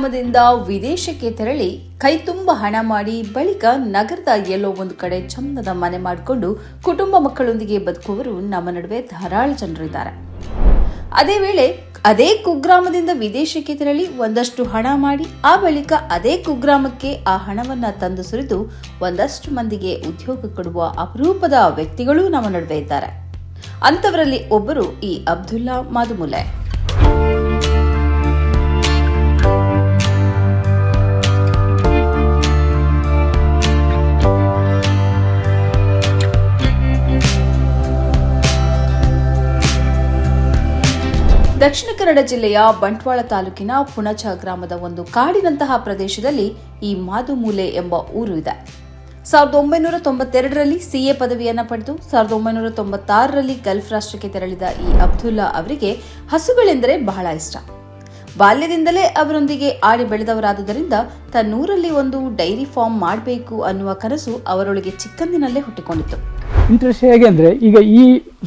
ಕುಗ್ರಾಮದಿಂದ ವಿದೇಶಕ್ಕೆ ತೆರಳಿ ಕೈತುಂಬ ಹಣ ಮಾಡಿ ಬಳಿಕ ನಗರದ ಎಲ್ಲೋ ಒಂದು ಕಡೆ ಚಂದದ ಮನೆ ಮಾಡಿಕೊಂಡು ಕುಟುಂಬ ಮಕ್ಕಳೊಂದಿಗೆ ಬದುಕುವವರು ನಮ್ಮ ನಡುವೆ ಧಾರಾಳ ಜನರಿದ್ದಾರೆ. ಅದೇ ವೇಳೆ ಅದೇ ಕುಗ್ರಾಮದಿಂದ ವಿದೇಶಕ್ಕೆ ತೆರಳಿ ಒಂದಷ್ಟು ಹಣ ಮಾಡಿ ಆ ಬಳಿಕ ಅದೇ ಕುಗ್ರಾಮಕ್ಕೆ ಆ ಹಣವನ್ನ ತಂದು ಸುರಿದು ಒಂದಷ್ಟು ಮಂದಿಗೆ ಉದ್ಯೋಗ ಕೊಡುವ ಅಪರೂಪದ ವ್ಯಕ್ತಿಗಳು ನಮ್ಮ ನಡುವೆ ಇದ್ದಾರೆ. ಅಂಥವರಲ್ಲಿ ಒಬ್ಬರು ಈ ಅಬ್ದುಲ್ಲಾ ಮಾದುಮುಲೆ ದಕ್ಷಿಣ ಕನ್ನಡ ಜಿಲ್ಲೆಯ ಬಂಟ್ವಾಳ ತಾಲೂಕಿನ ಪುಣಚ ಗ್ರಾಮದ ಒಂದು ಕಾಡಿನಂತಹ ಪ್ರದೇಶದಲ್ಲಿ ಈ ಮಾದುಮೂಲೆ ಎಂಬ ಊರು ಇದೆ. ಸಾವಿರದ ಒಂಬೈನೂರ ತೊಂಬತ್ತೆರಡರಲ್ಲಿ ಸಿಎ ಪದವಿಯನ್ನು ಪಡೆದು ಸಾವಿರದ ಒಂಬೈನೂರ ತೊಂಬತ್ತಾರರಲ್ಲಿ ಗಲ್ಫ್ ರಾಷ್ಟ್ರಕ್ಕೆ ತೆರಳಿದ ಈ ಅಬ್ದುಲ್ಲಾ ಅವರಿಗೆ ಹಸುಗಳೆಂದರೆ ಬಹಳ ಇಷ್ಟ. ಬಾಲ್ಯದಿಂದಲೇ ಅವರೊಂದಿಗೆ ಆಡಿ ಬೆಳೆದವರಾದುದರಿಂದ ತನ್ನೂರಲ್ಲಿ ಒಂದು ಡೈರಿ ಫಾರ್ಮ್ ಮಾಡಬೇಕು ಅನ್ನುವ ಕನಸು ಅವರೊಳಗೆ ಚಿಕ್ಕಂದಿನಲ್ಲೇ ಹುಟ್ಟಿಕೊಂಡಿತ್ತು. ಇಂಟ್ರೆಸ್ಟ್ ಹೇಗೆ ಅಂದರೆ ಈಗ ಈ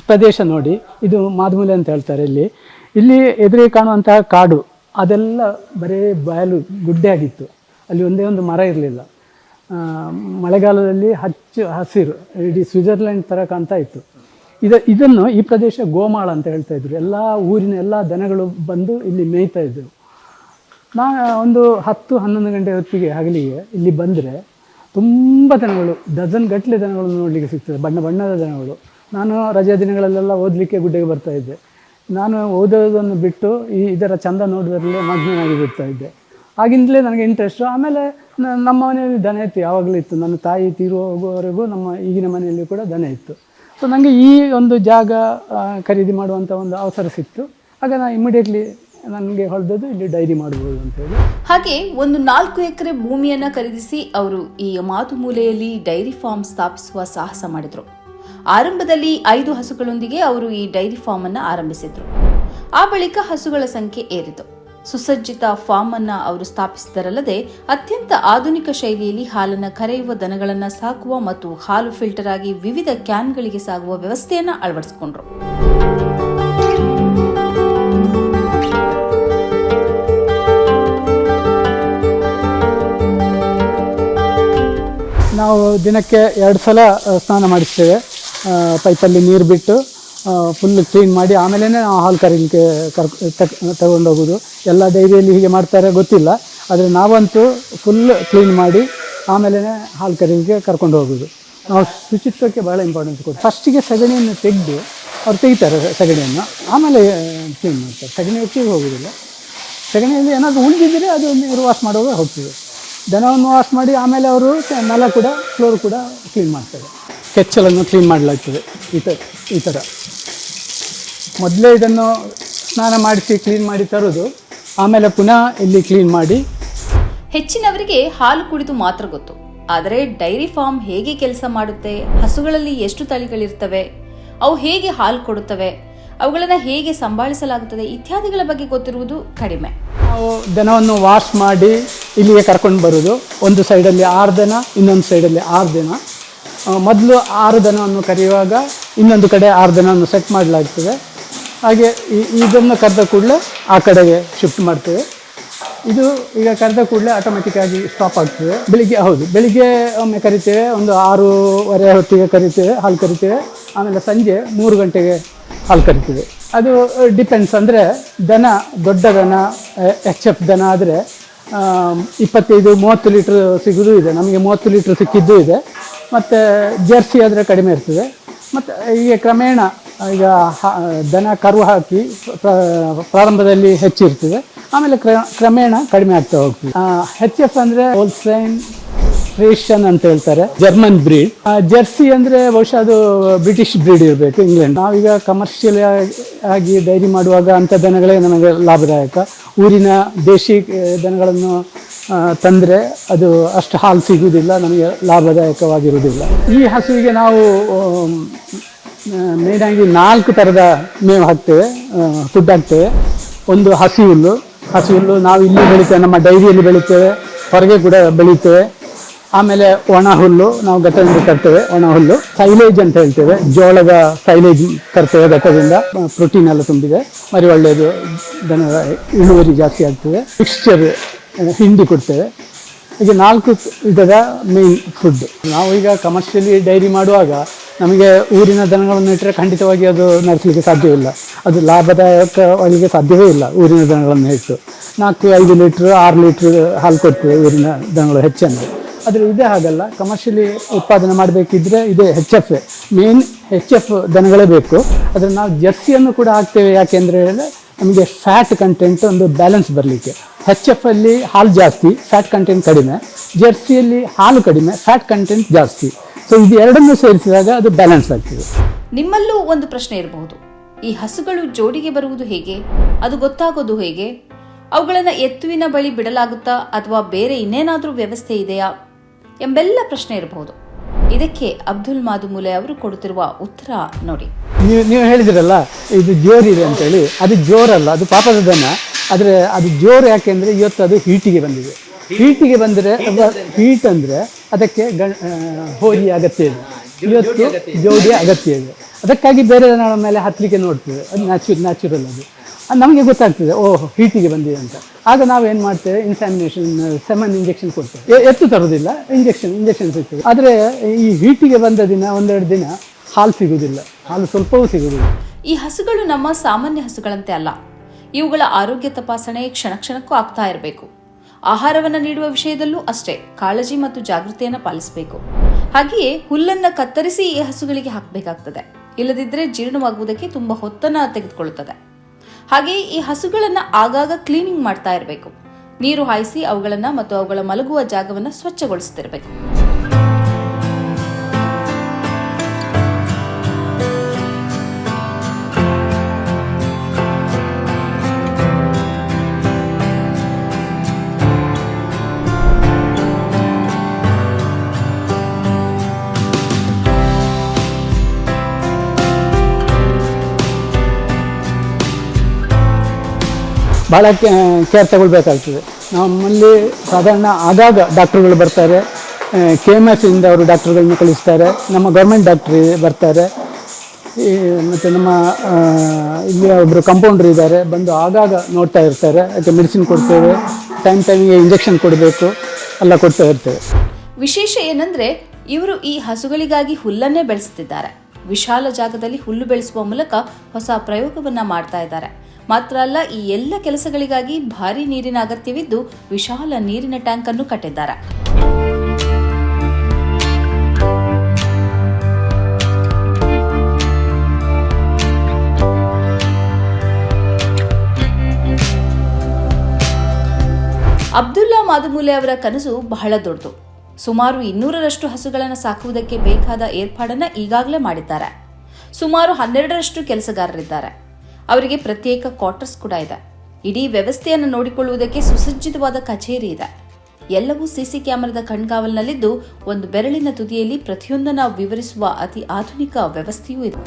ಪ್ರದೇಶ ನೋಡಿ, ಇದು ಮಾದಮೂಲೆ ಅಂತ ಹೇಳ್ತಾರೆ ಇಲ್ಲಿ. ಇಲ್ಲಿ ಎದುರಿಗೆ ಕಾಣುವಂತಹ ಕಾಡು, ಅದೆಲ್ಲ ಬರೇ ಬಯಲು ಗುಡ್ಡೆ ಆಗಿತ್ತು. ಅಲ್ಲಿ ಒಂದೇ ಒಂದು ಮರ ಇರಲಿಲ್ಲ. ಮಳೆಗಾಲದಲ್ಲಿ ಹಚ್ಚು ಹಸಿರು, ಇಡೀ ಸ್ವಿಟ್ಜರ್ಲೆಂಡ್ ಥರ ಕಾಣ್ತಾ ಇತ್ತು. ಇದು, ಇದನ್ನು ಈ ಪ್ರದೇಶ ಗೋಮಾಳ ಅಂತ ಹೇಳ್ತಾ ಇದ್ರು. ಎಲ್ಲ ಊರಿನ ಎಲ್ಲ ದನಗಳು ಬಂದು ಇಲ್ಲಿ ಮೇಯ್ತಾ ಇದ್ದರು ನಾ, ಒಂದು ಹತ್ತು ಹನ್ನೊಂದು ಗಂಟೆ ಹೊತ್ತಿಗೆ ಹಗಲಿಗೆ ಇಲ್ಲಿ ಬಂದರೆ ತುಂಬ ದನಗಳು, ಡಜನ್ ಗಟ್ಟಲೆ ದನಗಳು ನೋಡಲಿಕ್ಕೆ ಸಿಗ್ತದೆ, ಬಣ್ಣ ಬಣ್ಣದ ದನಗಳು. ನಾನು ರಜಾ ದಿನಗಳಲ್ಲೆಲ್ಲ ಓದಲಿಕ್ಕೆ ಗುಡ್ಡೆಗೆ ಬರ್ತಾ ಇದ್ದೆ. ನಾನು ಓದೋದನ್ನು ಬಿಟ್ಟು ಈ ಇದರ ಚಂದ ನೋಡೋದ್ರಲ್ಲೇ ಮಗ್ನನಾಗಿ ಬಿಡ್ತಾ ಇದ್ದೆ. ಆಗಿಂದಲೇ ನನಗೆ ಇಂಟ್ರೆಸ್ಟು ಆಮೇಲೆ ನಮ್ಮ ಮನೆಯಲ್ಲಿ ದನ ಇತ್ತು, ಯಾವಾಗಲೂ ಇತ್ತು. ನನ್ನ ತಾಯಿ ತೀರು ಹೋಗುವವರೆಗೂ ನಮ್ಮ ಈಗಿನ ಮನೆಯಲ್ಲಿ ಕೂಡ ದನ ಇತ್ತು. ಸೊ ನನಗೆ ಈ ಒಂದು ಜಾಗ ಖರೀದಿ ಮಾಡುವಂಥ ಒಂದು ಅವಸರ ಸಿಕ್ತು. ಆಗ ನಾನು ಇಮಿಡಿಯೇಟ್ಲಿ ನನಗೆ ಹೊಡೆದದ್ದು ಇಲ್ಲಿ ಡೈರಿ ಮಾಡ್ಬೋದು ಅಂತೇಳಿ ಹಾಗೆ ಒಂದು ನಾಲ್ಕು ಎಕರೆ ಭೂಮಿಯನ್ನು ಖರೀದಿಸಿ ಅವರು ಈ ಮಾತು ಮೂಲೆಯಲ್ಲಿ ಡೈರಿ ಫಾರ್ಮ್ ಸ್ಥಾಪಿಸುವ ಸಾಹಸ ಮಾಡಿದ್ರು. ಆರಂಭದಲ್ಲಿ ಐದು ಹಸುಗಳೊಂದಿಗೆ ಅವರು ಈ ಡೈರಿ ಫಾರ್ಮ್ ಅನ್ನ ಆರಂಭಿಸಿದ್ರು. ಆ ಬಳಿಕ ಹಸುಗಳ ಸಂಖ್ಯೆ ಏರಿತು. ಸುಸಜ್ಜಿತ ಫಾರ್ಮ್ ಅನ್ನ ಅವರು ಸ್ಥಾಪಿಸಿದರಲ್ಲದೆ ಅತ್ಯಂತ ಆಧುನಿಕ ಶೈಲಿಯಲ್ಲಿ ಹಾಲನ್ನು ಕರೆಯುವ ದನಗಳನ್ನ ಸಾಕುವ ಮತ್ತು ಹಾಲು ಫಿಲ್ಟರ್ ಆಗಿ ವಿವಿಧ ಕ್ಯಾನ್ಗಳಿಗೆ ಸಾಗುವ ವ್ಯವಸ್ಥೆಯನ್ನ ಅಳವಡಿಸಿಕೊಂಡ್ರು. ನಾವು ದಿನಕ್ಕೆ ಎರಡು ಸಲ ಸ್ನಾನ ಮಾಡಿಸ್ತೇವೆ. ಪೈಪಲ್ಲಿ ನೀರು ಬಿಟ್ಟು ಫುಲ್ ಕ್ಲೀನ್ ಮಾಡಿ ಆಮೇಲೆ ನಾವು ಹಾಲು ಕರೀಲಿಕ್ಕೆ ಕರ್ ತಗೊಂಡೋಗೋದು. ಎಲ್ಲ ಡೈರಿಯಲ್ಲಿ ಹೀಗೆ ಮಾಡ್ತಾರೆ ಗೊತ್ತಿಲ್ಲ. ಆದರೆ ನಾವಂತೂ ಫುಲ್ ಕ್ಲೀನ್ ಮಾಡಿ ಆಮೇಲೆ ಹಾಲು ಕರೀಲಿಕ್ಕೆ ಕರ್ಕೊಂಡು ಹೋಗೋದು. ನಾವು ಶುಚಿತ್ವಕ್ಕೆ ಭಾಳ ಇಂಪಾರ್ಟೆನ್ಸ್ ಕೊಡ್ತೀವಿ. ಫಸ್ಟಿಗೆ ಸಗಣಿಯನ್ನು ತೆಗೆದು ಅವ್ರು ತೆಗಿತಾರೆ ಸಗಣಿಯನ್ನು. ಆಮೇಲೆ ಕ್ಲೀನ್ ಮಾಡ್ತಾರೆ. ಸಗಣಿ ಒಟ್ಟಿಗೆ ಹೋಗೋದಿಲ್ಲ. ಸಗಣಿಯಲ್ಲಿ ಏನಾದರೂ ಉಳಿದಿದ್ದರೆ ಅದು ನೀರು ವಾಶ್ ಮಾಡುವಾಗ ಹೋಗ್ತೀವಿ ದನವನ್ನು ವಾಶ್ ಮಾಡಿ ಆಮೇಲೆ ಅವರು ನೆಲ ಕೂಡ ಫ್ಲೋರ್ ಕೂಡ ಕ್ಲೀನ್ ಮಾಡ್ತಾರೆ. ಕೆಚ್ಚಲನ್ನು ಕ್ಲೀನ್ ಮಾಡಲಾಗ್ತದೆ. ಈ ಥರ ಈ ಥರ ಮೊದಲೇ ಇದನ್ನು ಸ್ನಾನ ಮಾಡಿಸಿ ಕ್ಲೀನ್ ಮಾಡಿ ತರೋದು ಆಮೇಲೆ ಪುನಃ ಇಲ್ಲಿ ಕ್ಲೀನ್ ಮಾಡಿ. ಹೆಚ್ಚಿನವರಿಗೆ ಹಾಲು ಕುಡಿದು ಮಾತ್ರ ಗೊತ್ತು. ಆದರೆ ಡೈರಿ ಫಾರ್ಮ್ ಹೇಗೆ ಕೆಲಸ ಮಾಡುತ್ತೆ ಹಸುಗಳಲ್ಲಿ ಎಷ್ಟು ತಳಿಗಳಿರ್ತವೆ ಅವು ಹೇಗೆ ಹಾಲು ಕೊಡುತ್ತವೆ ಅವುಗಳನ್ನು ಹೇಗೆ ಸಂಭಾಳಿಸಲಾಗುತ್ತದೆ ಇತ್ಯಾದಿಗಳ ಬಗ್ಗೆ ಗೊತ್ತಿರುವುದು ಕಡಿಮೆ. ನಾವು ದನವನ್ನು ವಾಶ್ ಮಾಡಿ ಇಲ್ಲಿಗೆ ಕರ್ಕೊಂಡು ಬರೋದು. ಒಂದು ಸೈಡಲ್ಲಿ ಆರು ದನ ಇನ್ನೊಂದು ಸೈಡಲ್ಲಿ ಆರು ದನ. ಮೊದಲು ಆರು ದನವನ್ನು ಕರೆಯುವಾಗ ಇನ್ನೊಂದು ಕಡೆ ಆರು ದನವನ್ನು ಸೆಟ್ ಮಾಡಲಾಗ್ತದೆ. ಹಾಗೆ ಈ- ಇದನ್ನು ಕರೆದ ಕೂಡಲೇ ಆ ಕಡೆಗೆ ಶಿಫ್ಟ್ ಮಾಡ್ತೇವೆ. ಇದು ಈಗ ಕರೆದ ಕೂಡಲೇ ಆಟೋಮೆಟಿಕ್ ಆಗಿ ಸ್ಟಾಪ್ ಆಗ್ತದೆ. ಬೆಳಿಗ್ಗೆ, ಹೌದು, ಬೆಳಿಗ್ಗೆ ಒಮ್ಮೆ ಕರಿತೇವೆ, ಒಂದು ಆರೂವರೆ ಹೊತ್ತಿಗೆ ಕರಿತೇವೆ, ಹಾಲು ಕರಿತೇವೆ, ಆಮೇಲೆ ಸಂಜೆ ಮೂರು ಗಂಟೆಗೆ ಹಾಲು ಕರಿತೇವೆ. ಅದು ಡಿಪೆಂಡ್ಸ್ ಅಂದರೆ ದನ, ದೊಡ್ಡ ದನ ಎಚ್ ಎಫ್ ದನ ಆದರೆ ಇಪ್ಪತ್ತೈದು, ಮೂವತ್ತು ಲೀಟ್ರ್ ಸಿಗೋದು ಇದೆ. ನಮಗೆ ಮೂವತ್ತು ಲೀಟ್ರ್ ಸಿಕ್ಕಿದ್ದು ಇದೆ. ಮತ್ತು ಜರ್ಸಿ ಆದರೆ ಕಡಿಮೆ ಇರ್ತದೆ. ಮತ್ತು ಈಗ ಕ್ರಮೇಣ ಈಗ ದನ ಕರು ಹಾಕಿ ಪ್ರ- ಪ್ರಾರಂಭದಲ್ಲಿ ಹೆಚ್ಚಿರ್ತದೆ. ಆಮೇಲೆ ಕ್ರ ಕ್ರಮೇಣ ಕಡಿಮೆ ಆಗ್ತಾ ಹೋಗ್ತದೆ. ಹೆಚ್ ಎಫ್ ಅಂದರೆ ಹೋಲ್ಸೈನ್ ಫ್ರೇಷನ್ ಅಂತ ಹೇಳ್ತಾರೆ. German bread. ಜರ್ಸಿ ಅಂದರೆ ಬಹುಶಃ ಅದು ಬ್ರಿಟಿಷ್ ಬ್ರೀಡ್ ಇರಬೇಕು ಇಂಗ್ಲೆಂಡ್. ನಾವೀಗ ಕಮರ್ಷಿಯಲ್ ಆಗಿ ಡೈರಿ ಮಾಡುವಾಗ ಅಂಥ ದನಗಳೇ ನಮಗೆ ಲಾಭದಾಯಕ. ಊರಿನ ದೇಶಿ ದನಗಳನ್ನು ತಂದರೆ ಅದು ಅಷ್ಟು ಹಾಲು ಸಿಗುವುದಿಲ್ಲ, ನಮಗೆ ಲಾಭದಾಯಕವಾಗಿರುವುದಿಲ್ಲ. ಈ ಹಸುವಿಗೆ ನಾವು ಮೇಯ್ನಾಗಿ ನಾಲ್ಕು ಥರದ ಮೇವು ಹಾಕ್ತೇವೆ ಫುಡ್ ಹಾಕ್ತೇವೆ. ಒಂದು ಹಸಿ ಹುಲ್ಲು ಹಸಿ ಹುಲ್ಲು ನಾವು ಇಲ್ಲಿ ಬೆಳಿತೇವೆ, ನಮ್ಮ ಡೈರಿಯಲ್ಲಿ ಬೆಳಿತೇವೆ, ಹೊರಗೆ ಕೂಡ ಬೆಳಿತೇವೆ. ಆಮೇಲೆ ಒಣ ಹುಲ್ಲು ನಾವು ಘಟದಿಂದ ತರ್ತೇವೆ ಒಣ ಹುಲ್ಲು ಸೈಲೇಜ್ ಅಂತ ಹೇಳ್ತೇವೆ. ಜೋಳದ ಸೈಲೇಜ್ ತರ್ತೇವೆ ಘಟ್ಟದಿಂದ ಪ್ರೋಟೀನ್ ಎಲ್ಲ ತುಂಬಿದೆ. ಮರಿ ಒಳ್ಳೆಯದು, ದನದ ಇಳುವರಿ ಜಾಸ್ತಿ ಆಗ್ತದೆ. ಮಿಕ್ಸ್ಚರ್ ಹಿಂಡಿ ಕೊಡ್ತೇವೆ. ಹೀಗೆ ನಾಲ್ಕು ವಿಧದ ಮೇನ್ ಫುಡ್ ನಾವು ಈಗ ಕಮರ್ಷಿಯಲಿ ಡೈರಿ ಮಾಡುವಾಗ ನಮಗೆ ಊರಿನ ದನಗಳನ್ನು ಇಟ್ಟರೆ ಖಂಡಿತವಾಗಿ ಅದು ನಡೆಸಲಿಕ್ಕೆ ಸಾಧ್ಯವಿಲ್ಲ ಅದು ಲಾಭದಾಯಕವಾಗಲಿಕ್ಕೆ ಸಾಧ್ಯವೇ ಇಲ್ಲ ಊರಿನ ದನಗಳನ್ನು ಇಟ್ಟು. ನಾಲ್ಕು, ಐದು ಲೀಟ್ರ್, ಆರು ಲೀಟ್ರ್ ಹಾಲು ಕೊಡ್ತೇವೆ ಊರಿನ ದನಗಳು ಹೆಚ್ಚನ್ನು ಆದರೆ ಇದೇ ಹಾಗಲ್ಲ ಕಮರ್ಷಿಯಲಿ ಉತ್ಪಾದನೆ ಮಾಡಬೇಕಿದ್ರೆ ಇದೇ H F main H F ದನಗಳೇ ಬೇಕು. ಆದರೆ ನಾವು ಜರ್ಸಿಯನ್ನು ಕೂಡ ಹಾಕ್ತೇವೆ ಯಾಕೆಂದರೆ ನಮಗೆ ಫ್ಯಾಟ್ ಕಂಟೆಂಟ್ ಒಂದು ಬ್ಯಾಲೆನ್ಸ್ ಬರಲಿಕ್ಕೆ. ಹೆಚ್ ಎಫ್ ಅಲ್ಲಿ ಹಾಲು ಜಾಸ್ತಿ ಫ್ಯಾಟ್ ಕಂಟೆಂಟ್ ಕಡಿಮೆ. ಜರ್ಸಿಯಲ್ಲಿ ಹಾಲು ಕಡಿಮೆ ಫ್ಯಾಟ್ ಕಂಟೆಂಟ್ ಜಾಸ್ತಿ. ಸೊ ಇದು ಎರಡನ್ನೂ ಸೇರಿಸಿದಾಗ ಅದು ಬ್ಯಾಲೆನ್ಸ್ ಆಗ್ತದೆ. ನಿಮ್ಮಲ್ಲೂ ಒಂದು ಪ್ರಶ್ನೆ ಇರಬಹುದು. ಈ ಹಸುಗಳು ಜೋಡಿಗೆ ಬರುವುದು ಹೇಗೆ? ಅದು ಗೊತ್ತಾಗೋದು ಹೇಗೆ? ಅವುಗಳನ್ನು ಎತ್ತುವಿನ ಬಳಿ ಬಿಡಲಾಗುತ್ತಾ ಅಥವಾ ಬೇರೆ ಇನ್ನೇನಾದರೂ ವ್ಯವಸ್ಥೆ ಇದೆಯಾ? ಎಂಬೆಲ್ಲ ಪ್ರಶ್ನೆ ಇರಬಹುದು. ಇದಕ್ಕೆ ಅಬ್ದುಲ್ ಮಾದುಮೂಲೆ ಅವರು ಕೊಡುತ್ತಿರುವ ಉತ್ತರ ನೋಡಿ. ನೀವು ನೀವು ಹೇಳಿದಿರಲ್ಲ, ಇದು ಅಂತ ಹೇಳಿ ಅದು ಜೋರಲ್ಲ, ಅದು ಪಾಪದ ದನ. ಆದರೆ ಅದು ಜೋರು ಯಾಕೆಂದರೆ ಇವತ್ತು ಅದು ಹೀಟಿಗೆ ಬಂದಿದೆ. ಹೀಟಿಗೆ ಬಂದರೆ ಹೀಟ್ ಅಂದರೆ ಅದಕ್ಕೆ ಗಣ ಹೋಲಿ ಅಗತ್ಯ ಇದೆ. ಇವತ್ತು ಜೋಡಿ ಅಗತ್ಯ ಇದೆ. ಅದಕ್ಕಾಗಿ ಬೇರೆ ದನಗಳ ಮೇಲೆ ಹತ್ತಲಿಕ್ಕೆ ನೋಡ್ತೇವೆ. ಅದು ನ್ಯಾಚು ನ್ಯಾಚುರಲ್ ಅದು. ನಮಗೆ ಗೊತ್ತಾಗ್ತದೆ, ಓಹ್, ಹೀಟಿಗೆ ಬಂದಿದೆ ಅಂತ. ಆಗ ನಾವು ಏನು ಮಾಡ್ತೇವೆ? ಇನ್ಸಾಮಿನೇಷನ್ ಸೆಮನ್ ಇಂಜೆಕ್ಷನ್ ಕೊಡ್ತೇವೆ. ಎತ್ತು ತರೋದಿಲ್ಲ ಇಂಜೆಕ್ಷನ್ ಇಂಜೆಕ್ಷನ್ ಸಿಗ್ತದೆ. ಆದರೆ ಈ ಹೀಟಿಗೆ ಬಂದ ದಿನ, ಒಂದೆರಡು ದಿನ ಹಾಲು ಸಿಗುವುದಿಲ್ಲ. ಹಾಲು ಸ್ವಲ್ಪವೂ ಸಿಗುವುದಿಲ್ಲ. ಈ ಹಸುಗಳು ನಮ್ಮ ಸಾಮಾನ್ಯ ಹಸುಗಳಂತೆ ಅಲ್ಲ. ಇವುಗಳ ಆರೋಗ್ಯ ತಪಾಸಣೆ ಕ್ಷಣ ಕ್ಷಣಕ್ಕೂ ಆಗ್ತಾ ಇರಬೇಕು. ಆಹಾರವನ್ನು ನೀಡುವ ವಿಷಯದಲ್ಲೂ ಅಷ್ಟೇ, ಕಾಳಜಿ ಮತ್ತು ಜಾಗೃತಿಯನ್ನು ಪಾಲಿಸಬೇಕು. ಹಾಗೆಯೇ ಹುಲ್ಲನ್ನು ಕತ್ತರಿಸಿ ಈ ಹಸುಗಳಿಗೆ ಹಾಕಬೇಕಾಗ್ತದೆ. ಇಲ್ಲದಿದ್ದರೆ ಜೀರ್ಣವಾಗುವುದಕ್ಕೆ ತುಂಬಾ ಹೊತ್ತನ್ನು ತೆಗೆದುಕೊಳ್ಳುತ್ತದೆ. ಹಾಗೆಯೇ ಈ ಹಸುಗಳನ್ನ ಆಗಾಗ ಕ್ಲೀನಿಂಗ್ ಮಾಡ್ತಾ ಇರಬೇಕು. ನೀರು ಹಾಯಿಸಿ ಅವುಗಳನ್ನ ಮತ್ತು ಅವುಗಳ ಮಲಗುವ ಜಾಗವನ್ನು ಸ್ವಚ್ಛಗೊಳಿಸುತ್ತಿರಬೇಕು ಭಾಳ ಕೇರ್ ತಗೊಳ್ಬೇಕಾಗ್ತದೆ. ನಮ್ಮಲ್ಲಿ ಸಾಧಾರಣ ಆಗಾಗ ಡಾಕ್ಟ್ರುಗಳು ಬರ್ತಾರೆ. ಕೆ ಎಂ ಎಸ್ ಇಂದ ಅವರು ಡಾಕ್ಟ್ರುಗಳನ್ನ ಕಳಿಸ್ತಾರೆ. ನಮ್ಮ ಗೌರ್ಮೆಂಟ್ ಡಾಕ್ಟ್ರಿ ಬರ್ತಾರೆ. ಮತ್ತು ನಮ್ಮ ಇಲ್ಲಿ ಒಬ್ಬರು ಕಂಪೌಂಡ್ರ್ ಇದ್ದಾರೆ. ಬಂದು ಆಗಾಗ ನೋಡ್ತಾ ಇರ್ತಾರೆ. ಅದಕ್ಕೆ ಮೆಡಿಸಿನ್ ಕೊಡ್ತೇವೆ. ಟೈಮ್ ಟೈಮಿಗೆ ಇಂಜೆಕ್ಷನ್ ಕೊಡಬೇಕು. ಎಲ್ಲ ಕೊಡ್ತಾ ಇರ್ತೇವೆ. ವಿಶೇಷ ಏನಂದರೆ, ಇವರು ಈ ಹಸುಗಳಿಗಾಗಿ ಹುಲ್ಲನ್ನೇ ಬೆಳೆಸುತ್ತಿದ್ದಾರೆ ವಿಶಾಲ ಜಾಗದಲ್ಲಿ ಹುಲ್ಲು ಬೆಳೆಸುವ ಮೂಲಕ ಹೊಸ ಪ್ರಯೋಗವನ್ನು ಮಾಡ್ತಾ ಇದ್ದಾರೆ. ಮಾತ್ರ ಅಲ್ಲ, ಈ ಎಲ್ಲ ಕೆಲಸಗಳಿಗಾಗಿ ಭಾರಿ ನೀರಿನ ಅಗತ್ಯವಿದ್ದು ವಿಶಾಲ ನೀರಿನ ಟ್ಯಾಂಕ್ ಅನ್ನು ಕಟ್ಟಿದ್ದಾರೆ. ಅಬ್ದುಲ್ಲಾ ಮಾದುಮೂಲೆ ಅವರ ಕನಸು ಬಹಳ ದೊಡ್ಡದು. ಸುಮಾರು ಇನ್ನೂರರಷ್ಟು ಹಸುಗಳನ್ನು ಸಾಕುವುದಕ್ಕೆ ಬೇಕಾದ ಏರ್ಪಾಡನ್ನು ಈಗಾಗಲೇ ಮಾಡಿದ್ದಾರೆ. ಸುಮಾರು ಹನ್ನೆರಡರಷ್ಟು ಕೆಲಸಗಾರರಿದ್ದಾರೆ. ಅವರಿಗೆ ಪ್ರತ್ಯೇಕ ಕ್ವಾರ್ಟರ್ಸ್ ಕೂಡ ಇದೆ. ಇಡೀ ವ್ಯವಸ್ಥೆಯನ್ನು ನೋಡಿಕೊಳ್ಳುವುದಕ್ಕೆ ಸುಸಜ್ಜಿತವಾದ ಕಚೇರಿ ಇದೆ. ಎಲ್ಲವೂ ಸಿಸಿ ಕ್ಯಾಮೆರಾದ ಕಣ್ಗಾವಲಿನಲ್ಲಿದ್ದು ಒಂದು ಬೆರಳಿನ ತುದಿಯಲ್ಲಿ ಪ್ರತಿಯೊಂದನ್ನು ವಿವರಿಸುವ ಅತಿ ಆಧುನಿಕ ವ್ಯವಸ್ಥೆಯೂ ಇದೆ.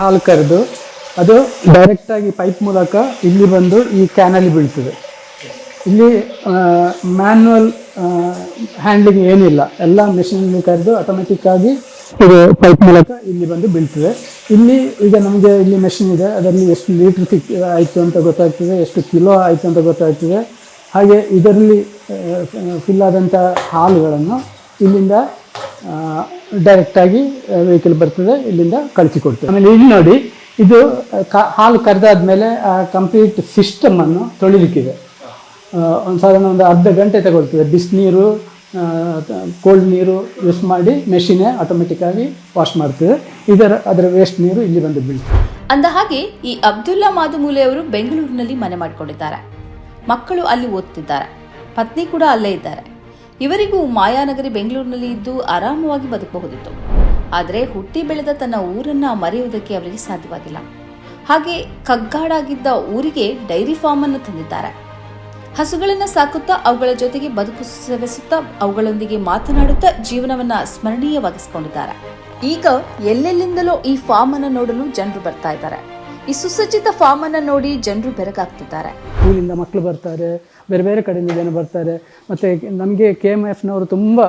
ಹಾಲು ಕರೆದು ಅದು ಡೈರೆಕ್ಟಾಗಿ ಪೈಪ್ ಮೂಲಕ ಇಲ್ಲಿ ಬಂದು ಈ ಕ್ಯಾನಲ್ಲಿ ಬೀಳ್ತದೆ. ಇಲ್ಲಿ ಮ್ಯಾನ್ಯುವಲ್ ಹ್ಯಾಂಡ್ಲಿಂಗ್ ಏನಿಲ್ಲ. ಎಲ್ಲ ಮೆಷಿನಲ್ಲಿ ಕರೆದು ಆಟೋಮೆಟಿಕ್ಕಾಗಿ ಇದು ಪೈಪ್ ಮೂಲಕ ಇಲ್ಲಿ ಬಂದು ಬೀಳ್ತದೆ. ಇಲ್ಲಿ ಈಗ ನಮಗೆ ಇಲ್ಲಿ ಮೆಷಿನ್ ಇದೆ. ಅದರಲ್ಲಿ ಎಷ್ಟು ಲೀಟ್ರ್ ಸಿಕ್ ಆಯಿತು ಅಂತ ಗೊತ್ತಾಗ್ತದೆ, ಎಷ್ಟು ಕಿಲೋ ಆಯಿತು ಅಂತ ಗೊತ್ತಾಗ್ತದೆ. ಹಾಗೆ ಇದರಲ್ಲಿ ಫಿಲ್ ಆದಂಥ ಹಾಲುಗಳನ್ನು ಇಲ್ಲಿಂದ ಡೈರೆಕ್ಟಾಗಿ ವೆಹಿಕಲ್ ಬರ್ತದೆ, ಇಲ್ಲಿಂದ ಕಳಿಸಿಕೊಡ್ತದೆ ಆಮೇಲೆ ಇಲ್ಲಿ ನೋಡಿ ಇದು ಹಾಲು ಕರೆದಾದ್ಮೇಲೆ, ಆ ಕಂಪ್ಲೀಟ್ ಸಿಸ್ಟಮನ್ನು ತೊಳಿಲಿಕ್ಕಿದೆ. ಒಂದು ಸಾಧಾರಣ ಒಂದು ಅರ್ಧ ಗಂಟೆ ತಗೊಳ್ತದೆ. ಬಿಸಿನೀರು ಕೋಲ್ಡ್ ನೀರು ಯೂಸ್ ಮಾಡಿ ಮೆಷಿನೇ ಆಟೋಮೆಟಿಕ್ಕಾಗಿ ವಾಶ್ ಮಾಡ್ತದೆ. ಇದರ, ಅದರ ವೇಸ್ಟ್ ನೀರು ಇಲ್ಲಿ ಬಂದು ಬೀಳ್ತದೆ. ಅಂದ ಹಾಗೆ, ಈ ಅಬ್ದುಲ್ಲಾ ಮಾದುಮೂಲೆ ಅವರು ಬೆಂಗಳೂರಿನಲ್ಲಿ ಮನೆ ಮಾಡಿಕೊಂಡಿದ್ದಾರೆ. ಮಕ್ಕಳು ಅಲ್ಲಿ ಓದ್ತಿದ್ದಾರೆ. ಪತ್ನಿ ಕೂಡ ಅಲ್ಲೇ ಇದ್ದಾರೆ. ಇವರಿಗೂ ಮಾಯಾನಗರಿ ಬೆಂಗಳೂರಿನಲ್ಲಿ ಇದ್ದು ಆರಾಮವಾಗಿ ಬದುಕಬಹುದಿತ್ತು. ಆದರೆ ಹುಟ್ಟಿ ಬೆಳೆದ ತನ್ನ ಊರನ್ನ ಮರೆಯುವುದಕ್ಕೆ ಅವರಿಗೆ ಸಾಧ್ಯವಾಗಿಲ್ಲ. ಹಾಗೆ ಕಗ್ಗಾಡಾಗಿದ್ದ ಊರಿಗೆ ಡೈರಿ ಫಾರ್ಮ್ ಅನ್ನು ತಂದಿದ್ದಾರೆ. ಹಸುಗಳನ್ನು ಸಾಕುತ್ತಾ ಅವುಗಳ ಜೊತೆಗೆ ಬದುಕು ಸವೆಸುತ್ತಾ ಅವುಗಳೊಂದಿಗೆ ಮಾತನಾಡುತ್ತಾ ಜೀವನವನ್ನ ಸ್ಮರಣೀಯವಾಗಿಸಿಕೊಂಡಿದ್ದಾರೆ. ಈಗ ಎಲ್ಲೆಲ್ಲಿಂದಲೋ ಈ ಫಾರ್ಮ್ ಅನ್ನು ನೋಡಲು ಜನರು ಬರ್ತಾ ಇದ್ದಾರೆ. ಈ ಸುಸಜ್ಜಿತ ಫಾರ್ಮ್ ಅನ್ನ ನೋಡಿ ಜನರು ಬೆರಗಾಗ್ತಿದ್ದಾರೆ. ಸ್ಕೂಲಿಂದ ಮಕ್ಕಳು ಬರ್ತಾರೆ, ಬೇರೆ ಬೇರೆ ಕಡೆಯಿಂದ ಜನ ಬರ್ತಾರೆ, ಮತ್ತು ನಮಗೆ ಕೆ ಎಂ ಎಫ್ನವರು ತುಂಬ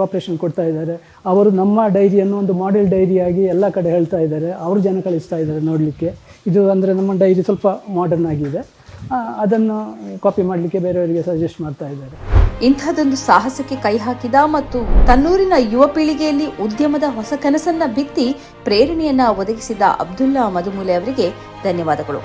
ಕಾಪ್ರೇಷನ್ ಕೊಡ್ತಾ ಇದ್ದಾರೆ. ಅವರು ನಮ್ಮ ಡೈರಿಯನ್ನು ಒಂದು ಮಾಡೆಲ್ ಡೈರಿಯಾಗಿ ಎಲ್ಲ ಕಡೆ ಹೇಳ್ತಾ ಇದ್ದಾರೆ. ಅವರು ಜನ ಕಳಿಸ್ತಾ ಇದ್ದಾರೆ ನೋಡಲಿಕ್ಕೆ. ಇದು ಅಂದರೆ ನಮ್ಮ ಡೈರಿ ಸ್ವಲ್ಪ ಮಾಡರ್ನ್ ಆಗಿದೆ. ಅದನ್ನು ಕಾಪಿ ಮಾಡಲಿಕ್ಕೆ ಬೇರೆಯವರಿಗೆ ಸಜೆಸ್ಟ್ ಮಾಡ್ತಾ ಇದ್ದಾರೆ. ಇಂಥದೊಂದು ಸಾಹಸಕ್ಕೆ ಕೈ ಹಾಕಿದ ಮತ್ತು ತನ್ನೂರಿನ ಯುವ ಪೀಳಿಗೆಯಲ್ಲಿ ಉದ್ಯಮದ ಹೊಸ ಕನಸನ್ನ ಬಿತ್ತಿ ಪ್ರೇರಣೆಯನ್ನ ಒದಗಿಸಿದ ಅಬ್ದುಲ್ಲಾ ಮಧುಮೂಲೆ ಅವರಿಗೆ ಧನ್ಯವಾದಗಳು.